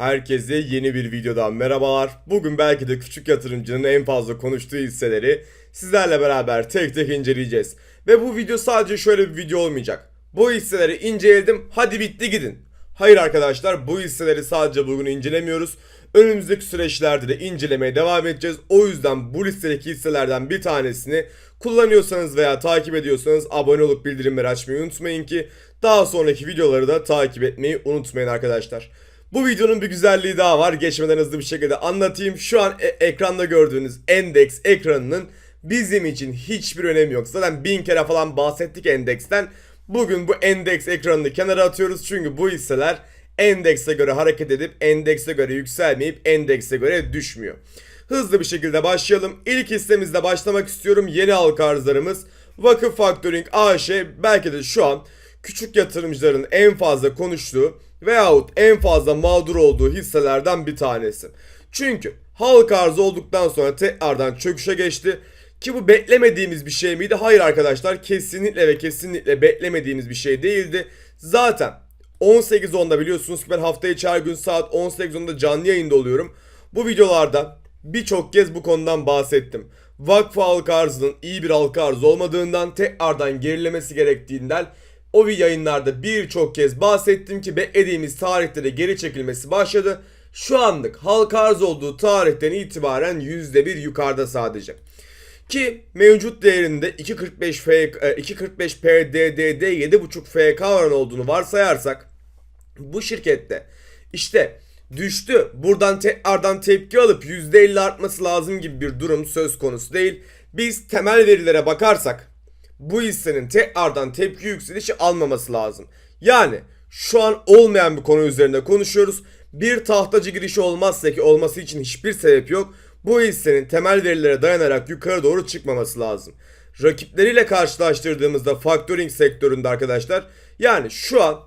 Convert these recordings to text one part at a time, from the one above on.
Herkese yeni bir videodan merhabalar. Bugün belki de küçük yatırımcının en fazla konuştuğu hisseleri sizlerle beraber tek tek inceleyeceğiz. Ve bu video sadece şöyle bir video olmayacak. Bu hisseleri inceledim, hadi bitti gidin. Hayır arkadaşlar bu hisseleri sadece bugün incelemiyoruz. Önümüzdeki süreçlerde de incelemeye devam edeceğiz. O yüzden bu listedeki hisselerden bir tanesini kullanıyorsanız veya takip ediyorsanız abone olup bildirimleri açmayı unutmayın ki daha sonraki videoları da takip etmeyi unutmayın arkadaşlar. Bu videonun bir güzelliği daha var. Geçmeden hızlı bir şekilde anlatayım. Şu an e- ekranda gördüğünüz endeks ekranının bizim için hiçbir önemi yok. Zaten bin kere falan bahsettik endeksten. Bugün bu endeks ekranını kenara atıyoruz. Çünkü bu hisseler endekse göre hareket edip endekse göre yükselmeyip endekse göre düşmüyor. Hızlı bir şekilde başlayalım. İlk hissemizle başlamak istiyorum. Yeni halka arzlarımız Vakıf Factoring AŞ belki de şu an küçük yatırımcıların en fazla konuştuğu veyahut en fazla mağdur olduğu hisselerden bir tanesi. Çünkü halka arzı olduktan sonra tekrardan çöküşe geçti. Ki bu beklemediğimiz bir şey miydi? Hayır arkadaşlar kesinlikle ve kesinlikle beklemediğimiz bir şey değildi. Zaten 18.10'da biliyorsunuz ki ben hafta içi her gün saat 18.10'da canlı yayında oluyorum. Bu videolarda birçok kez bu konudan bahsettim. Vakfı halka arzının iyi bir halka arz olmadığından tekrardan gerilemesi gerektiğinden o yayınlarda birçok kez bahsettim ki beklediğimiz tarihte de geri çekilmesi başladı. Şu anlık halka arz olduğu tarihten itibaren %1 yukarıda sadece. Ki mevcut değerinde 2.45 F, e, 2.45 PDD'de 7.5 FK oranı olduğunu varsayarsak bu şirkette işte düştü buradan tekrardan tepki alıp %50 artması lazım gibi bir durum söz konusu değil. Biz temel verilere bakarsak bu hissenin tekrardan tepki yükselişi almaması lazım. Yani şu an olmayan bir konu üzerinde konuşuyoruz. Bir tahtacı girişi olmazsa ki olması için hiçbir sebep yok. Bu hissenin temel verilere dayanarak yukarı doğru çıkmaması lazım. Rakipleriyle karşılaştırdığımızda factoring sektöründe arkadaşlar yani şu an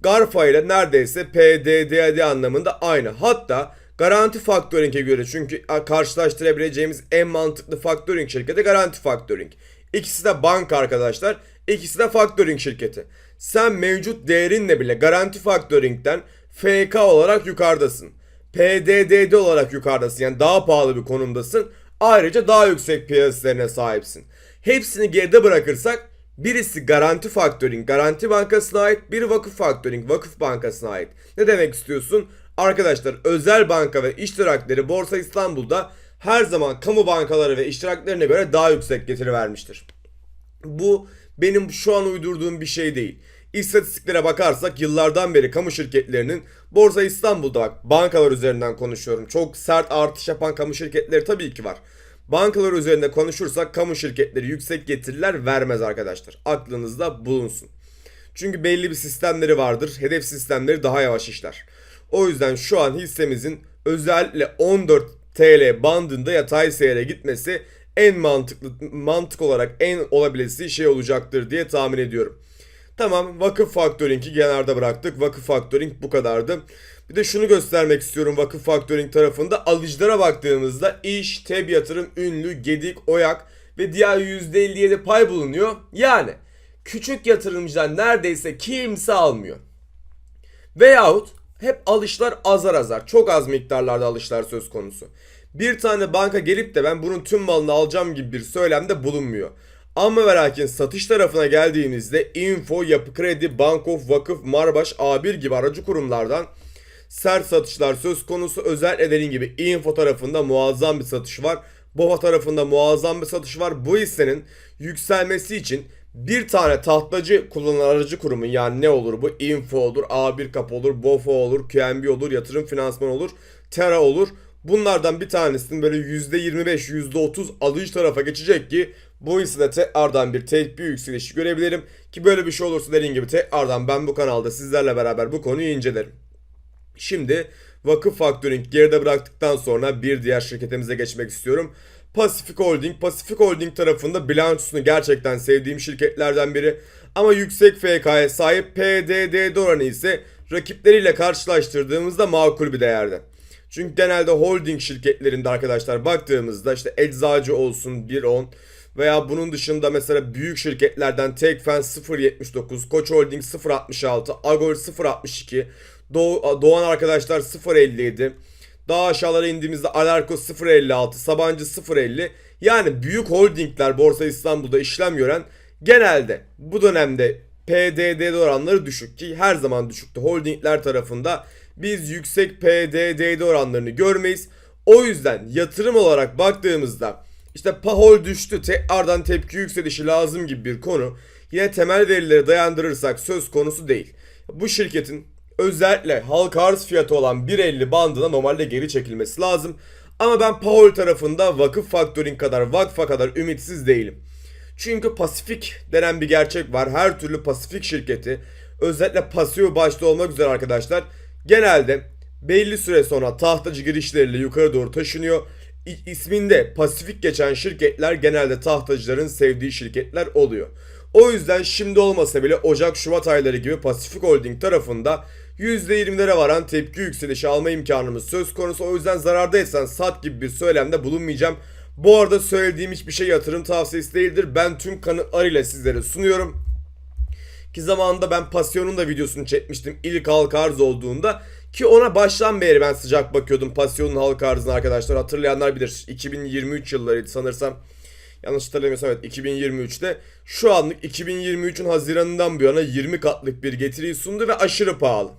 Garfa ile neredeyse PDDD anlamında aynı. Hatta Garanti Factoring'e göre çünkü karşılaştırabileceğimiz en mantıklı factoring şirketi Garanti Factoring. İkisi de banka arkadaşlar. İkisi de factoring şirketi. Sen mevcut değerinle bile Garanti Factoring'den FK olarak yukarıdasın. PDDD olarak yukarıdasın. Yani daha pahalı bir konumdasın. Ayrıca daha yüksek piyasalarına sahipsin. Hepsini geride bırakırsak birisi Garanti Factoring, Garanti Bankası'na ait, biri Vakıf Factoring, Vakıf Bankası'na ait. Ne demek istiyorsun? Arkadaşlar özel banka ve iştirakleri Borsa İstanbul'da her zaman kamu bankaları ve iştiraklerine göre daha yüksek getiri vermiştir. Bu benim şu an uydurduğum bir şey değil. İstatistiklere bakarsak yıllardan beri kamu şirketlerinin Borsa İstanbul'da bak bankalar üzerinden konuşuyorum. Çok sert artış yapan kamu şirketleri tabii ki var. Bankalar üzerinde konuşursak kamu şirketleri yüksek getiriler vermez arkadaşlar. Aklınızda bulunsun. Çünkü belli bir sistemleri vardır. Hedef sistemleri daha yavaş işler. O yüzden şu an hissemizin özellikle 14 TL bandında yatay seyre gitmesi en mantıklı mantık olarak en olabilesi şey olacaktır diye tahmin ediyorum. Tamam vakıf faktöringi kenarda bıraktık. Vakıf faktöring bu kadardı. Bir de şunu göstermek istiyorum vakıf faktöring tarafında. Alıcılara baktığımızda iş, teb yatırım, ünlü, gedik, oyak ve diğer %57 pay bulunuyor. Yani küçük yatırımcıdan neredeyse kimse almıyor. Veyahut hep alışlar azar azar. Çok az miktarlarda alışlar söz konusu. Bir tane banka gelip de ben bunun tüm malını alacağım gibi bir söylemde bulunmuyor. Ama ve lakin satış tarafına geldiğimizde Info, Yapı Kredi, Bankof, Vakıf, Marbaş, A1 gibi aracı kurumlardan sert satışlar söz konusu. Özellikle dediğim gibi Info tarafında muazzam bir satış var. BOFA tarafında muazzam bir satış var. Bu hissenin yükselmesi için bir tane tahtacı kullanan aracı kurumun yani ne olur bu? Info olur, A1 Kap olur, BOFA olur, QNB olur, yatırım finansman olur, Terra olur. Bunlardan bir tanesinin böyle %25, %30 alıcı tarafa geçecek ki bu hissede tekrardan bir tepki yükselişi görebilirim. Ki böyle bir şey olursa dediğim gibi tekrardan ben bu kanalda sizlerle beraber bu konuyu incelerim. Şimdi Vakıf Factoring geride bıraktıktan sonra bir diğer şirketimize geçmek istiyorum. Pacific Holding. Pacific Holding tarafında bilançosunu gerçekten sevdiğim şirketlerden biri. Ama yüksek FK'ya sahip PDD oranı ise rakipleriyle karşılaştırdığımızda makul bir değerde. Çünkü genelde holding şirketlerinde arkadaşlar baktığımızda işte eczacı olsun 1.10 veya bunun dışında mesela büyük şirketlerden Tekfen 0.79, Koç Holding 0.66, Agor 0.62, Doğu, Doğan arkadaşlar 0.57. Daha aşağılara indiğimizde Alarko 0.56, Sabancı 0.50. Yani büyük holdingler Borsa İstanbul'da işlem gören genelde bu dönemde PDD oranları düşük ki her zaman düşüktü. Holdingler tarafında biz yüksek PDD oranlarını görmeyiz. O yüzden yatırım olarak baktığımızda işte pahol düştü tekrardan tepki yükselişi lazım gibi bir konu yine temel verilere dayandırırsak söz konusu değil. Bu şirketin özellikle halka arz fiyatı olan 1.50 bandına normalde geri çekilmesi lazım. Ama ben Paul tarafında vakıf faktörün kadar vakfa kadar ümitsiz değilim. Çünkü Pasifik denen bir gerçek var. Her türlü Pasifik şirketi özellikle Paseo başta olmak üzere arkadaşlar genelde belli süre sonra tahtacı girişleriyle yukarı doğru taşınıyor. İ- isminde Pasifik geçen şirketler genelde tahtacıların sevdiği şirketler oluyor. O yüzden şimdi olmasa bile Ocak-Şubat ayları gibi Pasifik Holding tarafında %20'lere varan tepki yükselişi alma imkanımız söz konusu. O yüzden zarardaysan sat gibi bir söylemde bulunmayacağım. Bu arada söylediğim hiçbir şey yatırım tavsiyesi değildir. Ben tüm kanıtlarıyla sizlere sunuyorum. Ki zamanında ben Pasyon'un da videosunu çekmiştim ilk halka arz olduğunda. Ki ona baştan beri ben sıcak bakıyordum Pasyon'un halka arzına arkadaşlar. Hatırlayanlar bilir 2023 yıllarıydı sanırsam. Yanlış hatırlamıyorsam evet 2023'te. Şu anlık 2023'ün Haziran'ından bu yana 20 katlık bir getiriyi sundu ve aşırı pahalı.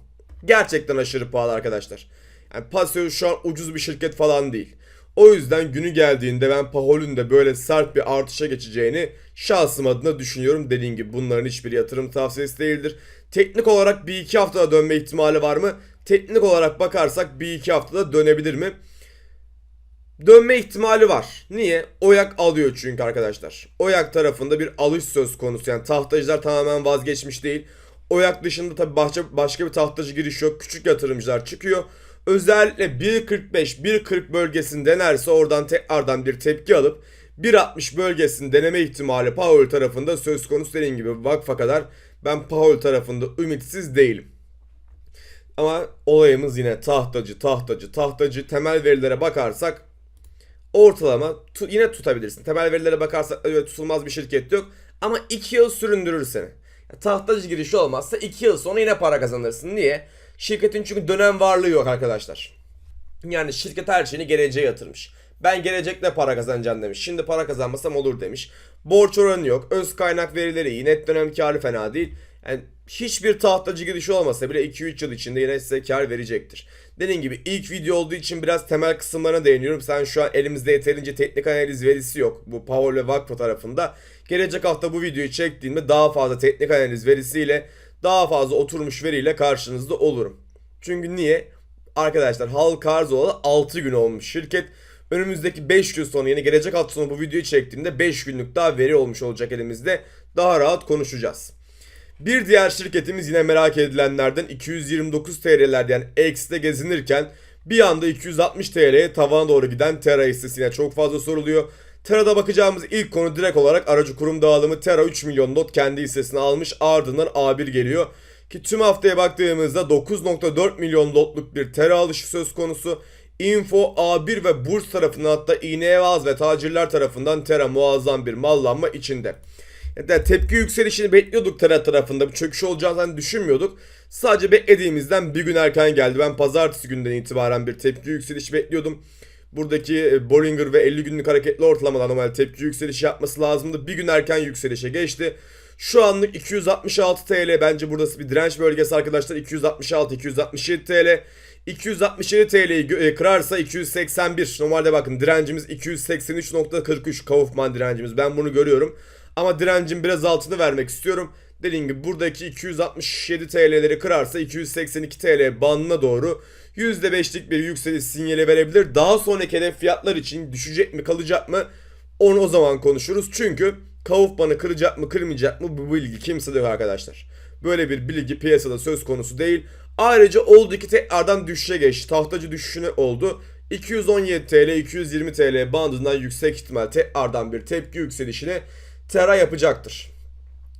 Gerçekten aşırı pahalı arkadaşlar. Yani Paseo şu an ucuz bir şirket falan değil. O yüzden günü geldiğinde ben Pahol'ün de böyle sert bir artışa geçeceğini şahsım adına düşünüyorum. Dediğim gibi bunların hiçbir yatırım tavsiyesi değildir. Teknik olarak bir iki haftada dönme ihtimali var mı? Teknik olarak bakarsak bir iki haftada dönebilir mi? Dönme ihtimali var. Niye? Oyak alıyor çünkü arkadaşlar. Oyak tarafında bir alış söz konusu. Yani tahtacılar tamamen vazgeçmiş değil. Oyak dışında tabi başka, başka bir tahtacı giriş yok. Küçük yatırımcılar çıkıyor. Özellikle 1.45, 1.40 bölgesini denerse oradan tekrardan bir tepki alıp 1.60 bölgesini deneme ihtimali Powell tarafında söz konusu dediğim gibi vakfa kadar ben Powell tarafında ümitsiz değilim. Ama olayımız yine tahtacı, tahtacı, tahtacı temel verilere bakarsak ortalama tu- yine tutabilirsin. Temel verilere bakarsak evet tutulmaz bir şirket yok ama 2 yıl süründürür seni. Tahtacı girişi olmazsa 2 yıl sonra yine para kazanırsın. Niye? Şirketin çünkü dönem varlığı yok arkadaşlar. Yani şirket her şeyini geleceğe yatırmış. Ben gelecekte para kazanacağım demiş. Şimdi para kazanmasam olur demiş. Borç oranı yok. Öz kaynak verileri iyi. Net dönem karı fena değil. Yani hiçbir tahtacı girişi olmasa bile 2-3 yıl içinde yine size kar verecektir. Dediğim gibi ilk video olduğu için biraz temel kısımlarına değiniyorum. Sen şu an elimizde yeterince teknik analiz verisi yok. Bu Power ve Vakfo tarafında. Gelecek hafta bu videoyu çektiğimde daha fazla teknik analiz verisiyle daha fazla oturmuş veriyle karşınızda olurum. Çünkü niye? Arkadaşlar halka arz olalı 6 gün olmuş şirket. Önümüzdeki 5 gün sonra yeni gelecek hafta sonu bu videoyu çektiğimde 5 günlük daha veri olmuş olacak elimizde. Daha rahat konuşacağız. Bir diğer şirketimiz yine merak edilenlerden 229 TL'lerde yani X'de gezinirken bir anda 260 TL'ye tavana doğru giden Terra hissesine çok fazla soruluyor. Terra'da bakacağımız ilk konu direkt olarak aracı kurum dağılımı Terra 3 milyon not kendi hissesine almış ardından A1 geliyor. Ki tüm haftaya baktığımızda 9.4 milyon lotluk bir Terra alışı söz konusu. Info, A1 ve Burs tarafından hatta İğneyevaz ve tacirler tarafından Terra muazzam bir mallanma içinde. Yani tepki yükselişini bekliyorduk Terra tarafında. Bir çöküş olacağını düşünmüyorduk. Sadece beklediğimizden bir gün erken geldi. Ben pazartesi günden itibaren bir tepki yükselişi bekliyordum. Buradaki e, Bollinger ve 50 günlük hareketli ortalamadan normal tepki yükselişi yapması lazımdı. Bir gün erken yükselişe geçti. Şu anlık 266 TL bence burası bir direnç bölgesi arkadaşlar. 266 267 TL. 267 TL'yi kırarsa 281. Normalde bakın direncimiz 283.43 Kaufman direncimiz. Ben bunu görüyorum. Ama direncin biraz altını vermek istiyorum. Dediğim gibi buradaki 267 TL'leri kırarsa 282 TL bandına doğru %5'lik bir yükseliş sinyali verebilir. Daha sonraki hedef fiyatlar için düşecek mi kalacak mı onu o zaman konuşuruz. Çünkü Kaufman'ı kıracak mı kırmayacak mı bu bilgi kimsede yok arkadaşlar. Böyle bir bilgi piyasada söz konusu değil. Ayrıca oldu ki tekrardan düşüşe geçti. Tahtacı düşüşüne oldu. 217 TL 220 TL bandından yüksek ihtimal tekrardan bir tepki yükselişine Terra yapacaktır.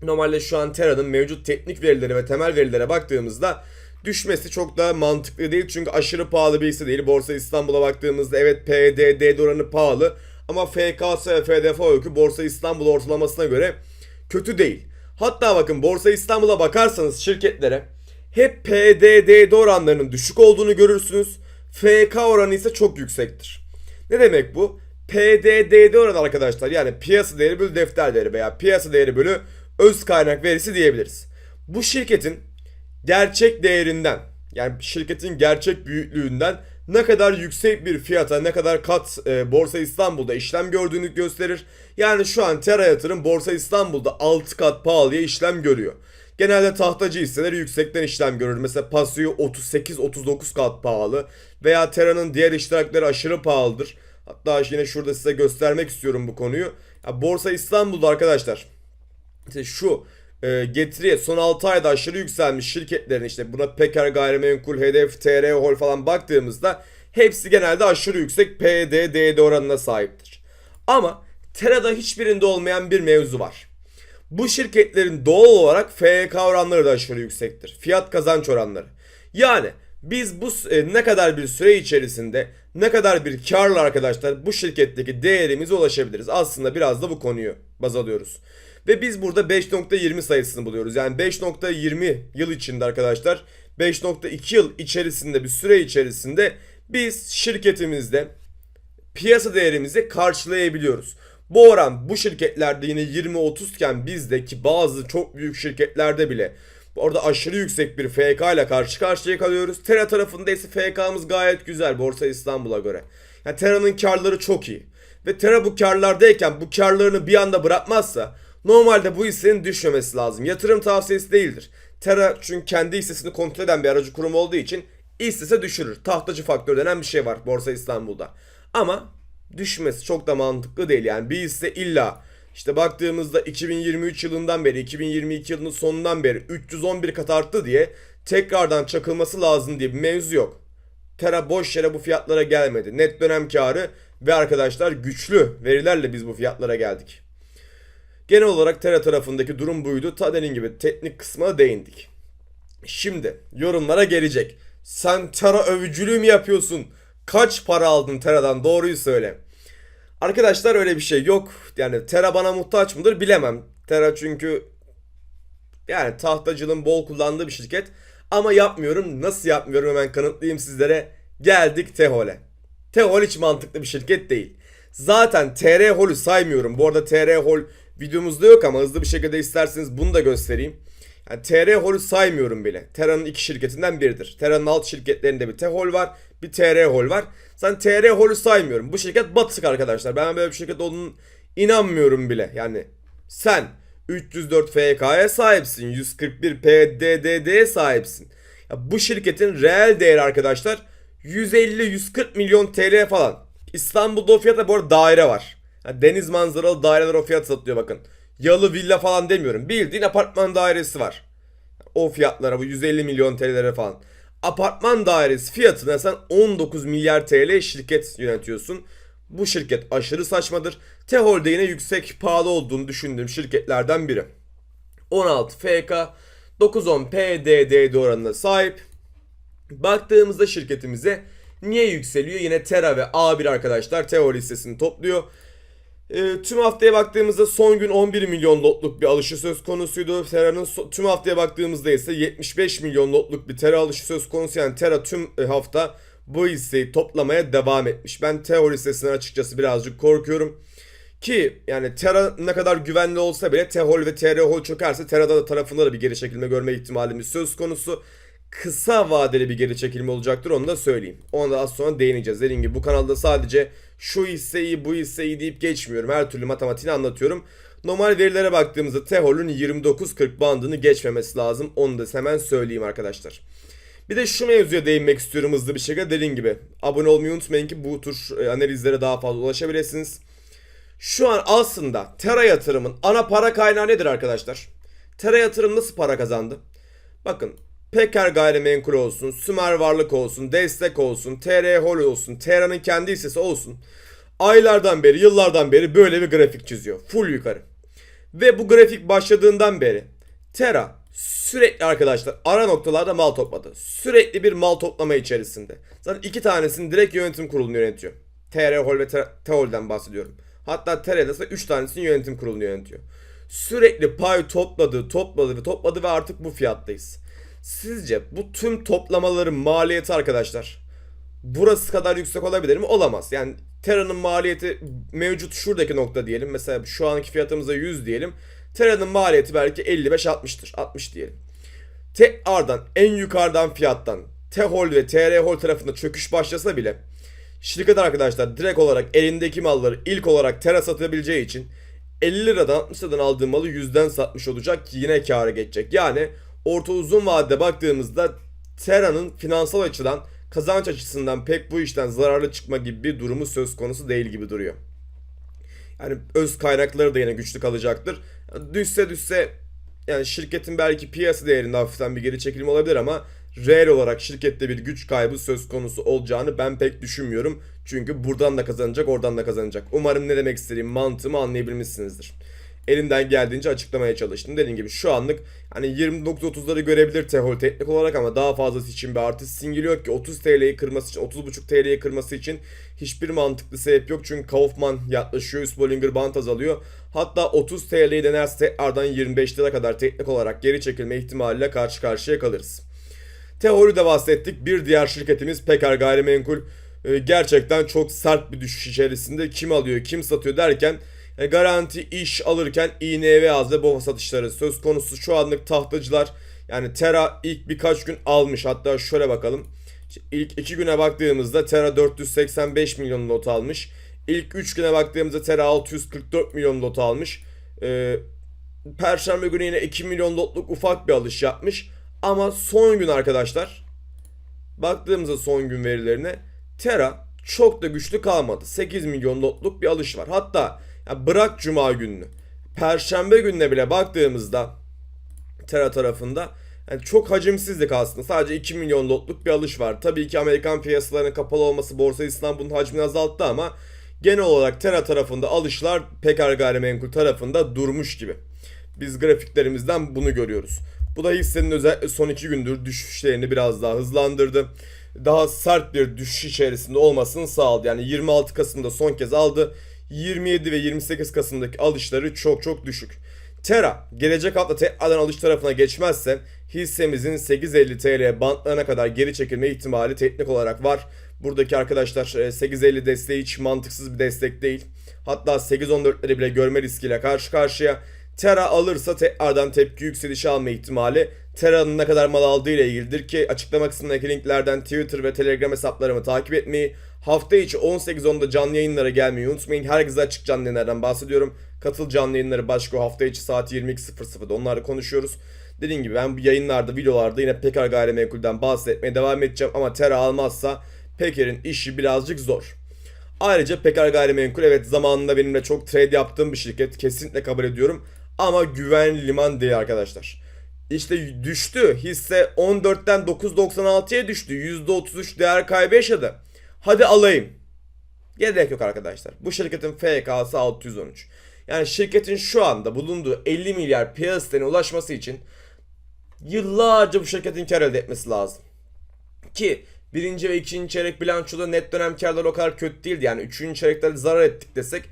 Normalde şu an Terra'nın mevcut teknik verileri ve temel verilere baktığımızda düşmesi çok da mantıklı değil. Çünkü aşırı pahalı bir hisse değil. Borsa İstanbul'a baktığımızda evet PDD oranı pahalı. Ama FKS ve FDF öykü Borsa İstanbul ortalamasına göre kötü değil. Hatta bakın Borsa İstanbul'a bakarsanız şirketlere hep PDDD oranlarının düşük olduğunu görürsünüz. FK oranı ise çok yüksektir. Ne demek bu? PDDD oranı arkadaşlar yani piyasa değeri bölü defter değeri veya piyasa değeri bölü öz kaynak verisi diyebiliriz. Bu şirketin gerçek değerinden yani şirketin gerçek büyüklüğünden ne kadar yüksek bir fiyata ne kadar kat e, Borsa İstanbul'da işlem gördüğünü gösterir. Yani şu an Terra Yatırım Borsa İstanbul'da 6 kat pahalıya işlem görüyor. Genelde tahtacı hisseleri yüksekten işlem görür. Mesela Pasio 38-39 kat pahalı veya Terra'nın diğer iştirakleri aşırı pahalıdır. Hatta yine şurada size göstermek istiyorum bu konuyu. Ya Borsa İstanbul'da arkadaşlar işte şu e, getiriye son 6 ayda aşırı yükselmiş şirketlerin işte buna Peker Gayrimenkul, Hedef, TR Hol falan baktığımızda hepsi genelde aşırı yüksek PDDD oranına sahiptir. Ama Tera'da hiçbirinde olmayan bir mevzu var. Bu şirketlerin doğal olarak FK oranları da aşırı yüksektir. Fiyat kazanç oranları. Yani biz bu e, ne kadar bir süre içerisinde ne kadar bir karla arkadaşlar bu şirketteki değerimize ulaşabiliriz. Aslında biraz da bu konuyu baz alıyoruz. Ve biz burada 5.20 sayısını buluyoruz. Yani 5.20 yıl içinde arkadaşlar 5.2 yıl içerisinde bir süre içerisinde biz şirketimizde piyasa değerimizi karşılayabiliyoruz. Bu oran bu şirketlerde yine 20-30 iken bizde ki bazı çok büyük şirketlerde bile orada aşırı yüksek bir FK ile karşı karşıya kalıyoruz. Terra tarafında ise FK'mız gayet güzel Borsa İstanbul'a göre. Yani Terra'nın karları çok iyi. Ve Terra bu karlardayken bu karlarını bir anda bırakmazsa normalde bu hissenin düşmemesi lazım. Yatırım tavsiyesi değildir. Terra çünkü kendi hissesini kontrol eden bir aracı kurum olduğu için istese düşürür. Tahtacı faktör denen bir şey var Borsa İstanbul'da. Ama düşmesi çok da mantıklı değil. Yani bir hisse illa işte baktığımızda 2023 yılından beri 2022 yılının sonundan beri 311 kat arttı diye tekrardan çakılması lazım diye bir mevzu yok. Tera boş yere bu fiyatlara gelmedi. Net dönem karı ve arkadaşlar güçlü verilerle biz bu fiyatlara geldik. Genel olarak Tera tarafındaki durum buydu. Ta dediğim gibi teknik kısmına değindik. Şimdi yorumlara gelecek. Sen Tera övücülüğü mü yapıyorsun? Kaç para aldın Tera'dan doğruyu söyle. Arkadaşlar öyle bir şey yok. Yani Tera bana muhtaç mıdır bilemem. Tera çünkü yani tahtacılığın bol kullandığı bir şirket. Ama yapmıyorum. Nasıl yapmıyorum hemen kanıtlayayım sizlere. Geldik Tehol'e. Tehol hiç mantıklı bir şirket değil. Zaten TR Hol'ü saymıyorum. Bu arada TR Hol videomuzda yok ama hızlı bir şekilde isterseniz bunu da göstereyim. Yani TR Hol'ü saymıyorum bile. Tera'nın iki şirketinden biridir. Tera'nın alt şirketlerinde bir Tehol var, bir TR Hol var. Sen TR Hol'ü saymıyorum. Bu şirket batık arkadaşlar. Ben böyle bir şirket olduğunu inanmıyorum bile. Yani sen 304 FK'ya sahipsin. 141 PDD'ye sahipsin. Ya bu şirketin reel değeri arkadaşlar 150-140 milyon TL falan. İstanbul'da o fiyata bu arada daire var. Deniz manzaralı daireler o fiyat satılıyor bakın. Yalı villa falan demiyorum. Bildiğin apartman dairesi var. O fiyatlara bu 150 milyon TL'lere falan. Apartman dairesi fiyatına sen 19 milyar TL şirket yönetiyorsun. Bu şirket aşırı saçmadır. Tehol'de yine yüksek pahalı olduğunu düşündüğüm şirketlerden biri. 16 FK 910 PDD oranına sahip. Baktığımızda şirketimize niye yükseliyor? Yine Tera ve A1 arkadaşlar Tehol listesini topluyor. E, tüm haftaya baktığımızda son gün 11 milyon lotluk bir alışı söz konusuydu. Tera'nın so- tüm haftaya baktığımızda ise 75 milyon lotluk bir Tera alışı söz konusu. Yani Tera tüm e, hafta bu hisseyi toplamaya devam etmiş. Ben Tera hissesinden açıkçası birazcık korkuyorum. Ki yani Terra ne kadar güvenli olsa bile Tehol ve TRHol çökerse Terra'da da tarafında da bir geri çekilme görme ihtimalimiz söz konusu. Kısa vadeli bir geri çekilme olacaktır onu da söyleyeyim. Ona da az sonra değineceğiz. Dediğim gibi bu kanalda sadece şu hisseyi bu hisseyi deyip geçmiyorum. Her türlü matematiğini anlatıyorum. Normal verilere baktığımızda Tehol'ün 29-40 bandını geçmemesi lazım. Onu da hemen söyleyeyim arkadaşlar. Bir de şu mevzuya değinmek istiyorum hızlı bir şekilde. Dediğim gibi abone olmayı unutmayın ki bu tür e, analizlere daha fazla ulaşabilirsiniz. Şu an aslında Tera yatırımın ana para kaynağı nedir arkadaşlar? Tera yatırım nasıl para kazandı? Bakın Peker gayrimenkul olsun, Sümer varlık olsun, destek olsun, TR Hol olsun, Tera'nın kendi hissesi olsun. Aylardan beri, yıllardan beri böyle bir grafik çiziyor. Full yukarı. Ve bu grafik başladığından beri Tera sürekli arkadaşlar ara noktalarda mal topladı. Sürekli bir mal toplama içerisinde. Zaten iki tanesini direkt yönetim kurulunu yönetiyor. TR Hol ve Tehol'den bahsediyorum. Hatta TR'de ise 3 tanesini yönetim kurulunu yönetiyor. Sürekli pay topladı, topladı ve topladı ve artık bu fiyattayız. Sizce bu tüm toplamaların maliyeti arkadaşlar burası kadar yüksek olabilir mi? Olamaz. Yani Terra'nın maliyeti mevcut şuradaki nokta diyelim. Mesela şu anki fiyatımıza 100 diyelim. Terra'nın maliyeti belki 55-60'tır. 60 diyelim. Tekrardan en yukarıdan fiyattan Tehol ve TR Hol tarafında çöküş başlasa bile şirket arkadaşlar direkt olarak elindeki malları ilk olarak Terra satabileceği için 50 liradan 60 liradan aldığı malı 100'den satmış olacak ki yine kâra geçecek. Yani orta uzun vadede baktığımızda Terra'nın finansal açıdan kazanç açısından pek bu işten zararlı çıkma gibi bir durumu söz konusu değil gibi duruyor. Yani öz kaynakları da yine güçlü kalacaktır. Düşse düşse yani şirketin belki piyasa değerinde hafiften bir geri çekilme olabilir ama reel olarak şirkette bir güç kaybı söz konusu olacağını ben pek düşünmüyorum. Çünkü buradan da kazanacak, oradan da kazanacak. Umarım ne demek istediğim mantığımı anlayabilmişsinizdir. Elimden geldiğince açıklamaya çalıştım. Dediğim gibi şu anlık hani 29-30'ları görebilir Tehol teknik olarak ama daha fazlası için bir artış sinyali yok ki 30 TL'yi kırması için 30.5 TL'yi kırması için hiçbir mantıklı sebep yok. Çünkü Kaufman yaklaşıyor, üst Bollinger Band azalıyor. Hatta 30 TL'yi denerse tekrardan 25 lira kadar teknik olarak geri çekilme ihtimaliyle karşı karşıya kalırız. Teori de bahsettik. Bir diğer şirketimiz Pekar Gayrimenkul e, gerçekten çok sert bir düşüş içerisinde. Kim alıyor, kim satıyor derken e, garanti iş alırken INV az ve BOFA satışları söz konusu. Şu anlık tahtacılar yani Tera ilk birkaç gün almış. Hatta şöyle bakalım. İlk iki güne baktığımızda Tera 485 milyon lot almış. İlk 3 güne baktığımızda Tera 644 milyon lot almış. Ee, Perşembe günü yine 2 milyon lotluk ufak bir alış yapmış. Ama son gün arkadaşlar baktığımızda son gün verilerine Tera çok da güçlü kalmadı. 8 milyon lotluk bir alış var. Hatta ya bırak cuma gününü. Perşembe gününe bile baktığımızda Tera tarafında yani çok hacimsizlik aslında. Sadece 2 milyon lotluk bir alış var. Tabii ki Amerikan piyasalarının kapalı olması Borsa İstanbul'un hacmini azalttı ama genel olarak Tera tarafında alışlar Pekar Gayrimenkul tarafında durmuş gibi. Biz grafiklerimizden bunu görüyoruz. Bu da hissenin özellikle son iki gündür düşüşlerini biraz daha hızlandırdı. Daha sert bir düşüş içerisinde olmasını sağladı. Yani 26 Kasım'da son kez aldı. 27 ve 28 Kasım'daki alışları çok çok düşük. Tera gelecek hafta tekrardan alış tarafına geçmezse hissemizin 8.50 TL bantlarına kadar geri çekilme ihtimali teknik olarak var. Buradaki arkadaşlar 8.50 desteği hiç mantıksız bir destek değil. Hatta 8.14'leri bile görme riskiyle karşı karşıya. Terra alırsa tekrardan tepki yükselişi alma ihtimali Terra'nın ne kadar mal aldığı ile ilgilidir ki açıklama kısmındaki linklerden Twitter ve Telegram hesaplarımı takip etmeyi, hafta içi 18.10'da canlı yayınlara gelmeyi unutmayın. Herkese açık canlı yayınlardan bahsediyorum. Katıl canlı yayınları başka hafta içi saat 22.00'da onlarla konuşuyoruz. Dediğim gibi ben bu yayınlarda, videolarda yine Pekar Gayrimenkul'den bahsetmeye devam edeceğim ama Terra almazsa Peker'in işi birazcık zor. Ayrıca Pekar Gayrimenkul evet zamanında benimle çok trade yaptığım bir şirket. Kesinlikle kabul ediyorum. Ama güvenli liman değil arkadaşlar. İşte düştü. Hisse 14'ten 9.96'ya düştü. %33 değer kaybı yaşadı. Hadi alayım. Gerek yok arkadaşlar. Bu şirketin FK'sı 613. Yani şirketin şu anda bulunduğu 50 milyar piyasasına ulaşması için yıllarca bu şirketin kar elde etmesi lazım. Ki birinci ve ikinci çeyrek bilançoda net dönem karları o kadar kötü değildi. Yani üçüncü çeyrekte zarar ettik desek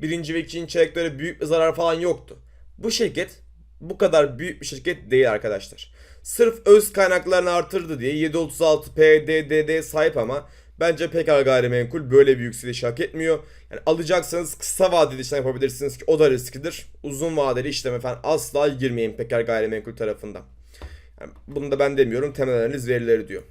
birinci ve ikinci çeyreklere büyük bir zarar falan yoktu. Bu şirket bu kadar büyük bir şirket değil arkadaşlar. Sırf öz kaynaklarını artırdı diye 736 PDDD sahip ama bence Pekar Gayrimenkul böyle bir yükseliş hak etmiyor. Yani alacaksanız kısa vadeli işlem yapabilirsiniz ki o da risklidir. Uzun vadeli işleme falan asla girmeyin Pekar Gayrimenkul tarafından. Yani bunu da ben demiyorum temel analiz verileri diyor.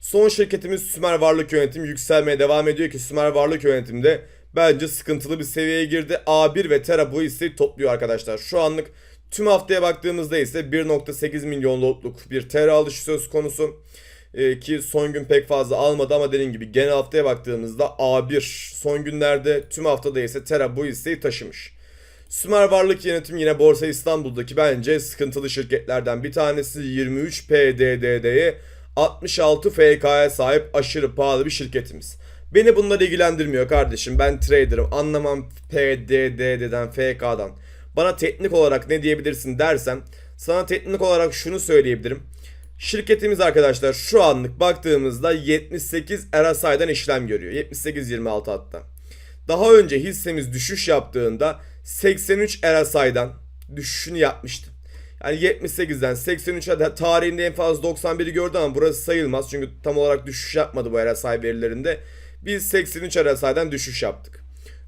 Son şirketimiz Sümer Varlık Yönetim yükselmeye devam ediyor ki Sümer Varlık Yönetim'de bence sıkıntılı bir seviyeye girdi. A1 ve Tera bu hisseyi topluyor arkadaşlar. Şu anlık tüm haftaya baktığımızda ise 1.8 milyon lotluk bir Tera alışı söz konusu. Ee, ki son gün pek fazla almadı ama dediğim gibi genel haftaya baktığımızda A1 son günlerde tüm haftada ise Tera bu hisseyi taşımış. Sümer Varlık Yönetim yine Borsa İstanbul'daki bence sıkıntılı şirketlerden bir tanesi 23 PDDD'ye 66 FK'ya sahip aşırı pahalı bir şirketimiz. Beni bunlar ilgilendirmiyor kardeşim. Ben trader'ım. Anlamam PDD'den, FK'dan. Bana teknik olarak ne diyebilirsin dersen sana teknik olarak şunu söyleyebilirim. Şirketimiz arkadaşlar şu anlık baktığımızda 78 RSI'den işlem görüyor. 78-26 hatta. Daha önce hissemiz düşüş yaptığında 83 RSI'dan düşüşünü yapmıştı. Yani 78'den 83'e de tarihinde en fazla 91'i gördü ama burası sayılmaz. Çünkü tam olarak düşüş yapmadı bu RSI verilerinde. Biz 83 RSI'den düşüş yaptık.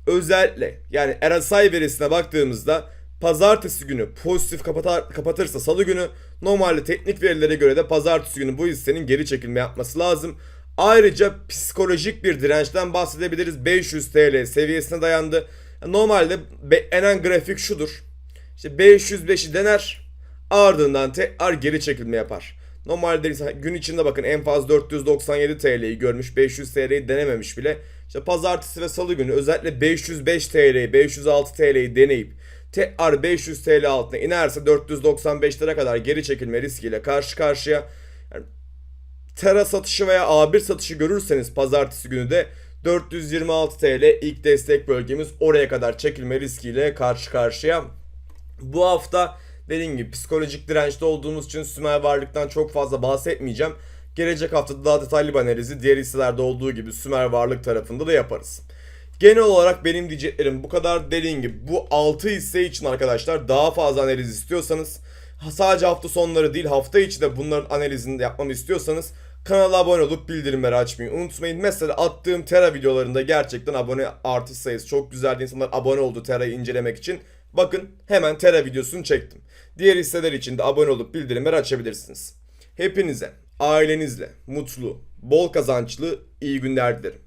Özellikle yani RSI verisine baktığımızda pazartesi günü pozitif kapatar, kapatırsa salı günü normalde teknik verilere göre de pazartesi günü bu hissenin geri çekilme yapması lazım. Ayrıca psikolojik bir dirençten bahsedebiliriz. 500 TL seviyesine dayandı. Normalde beklenen grafik şudur. İşte 505'i dener ardından tekrar geri çekilme yapar. Normalde gün içinde bakın en fazla 497 TL'yi görmüş 500 TL'yi denememiş bile. İşte pazartesi ve salı günü özellikle 505 TL'yi 506 TL'yi deneyip tekrar 500 TL altına inerse 495'lere kadar geri çekilme riskiyle karşı karşıya. Yani Tera satışı veya A1 satışı görürseniz pazartesi günü de 426 TL ilk destek bölgemiz oraya kadar çekilme riskiyle karşı karşıya. Bu hafta dediğim gibi psikolojik dirençte olduğumuz için Sümer Varlık'tan çok fazla bahsetmeyeceğim. Gelecek hafta daha detaylı bir analizi diğer hisselerde olduğu gibi Sümer Varlık tarafında da yaparız. Genel olarak benim diyeceklerim bu kadar. Dediğim gibi bu 6 hisse için arkadaşlar daha fazla analiz istiyorsanız sadece hafta sonları değil hafta içi de bunların analizini yapmamı istiyorsanız kanala abone olup bildirimleri açmayı unutmayın. Mesela attığım Tera videolarında gerçekten abone artış sayısı çok güzeldi. İnsanlar abone oldu Tera'yı incelemek için. Bakın hemen Tera videosunu çektim. Diğer hisseler için de abone olup bildirimleri açabilirsiniz. Hepinize ailenizle mutlu, bol kazançlı iyi günler dilerim.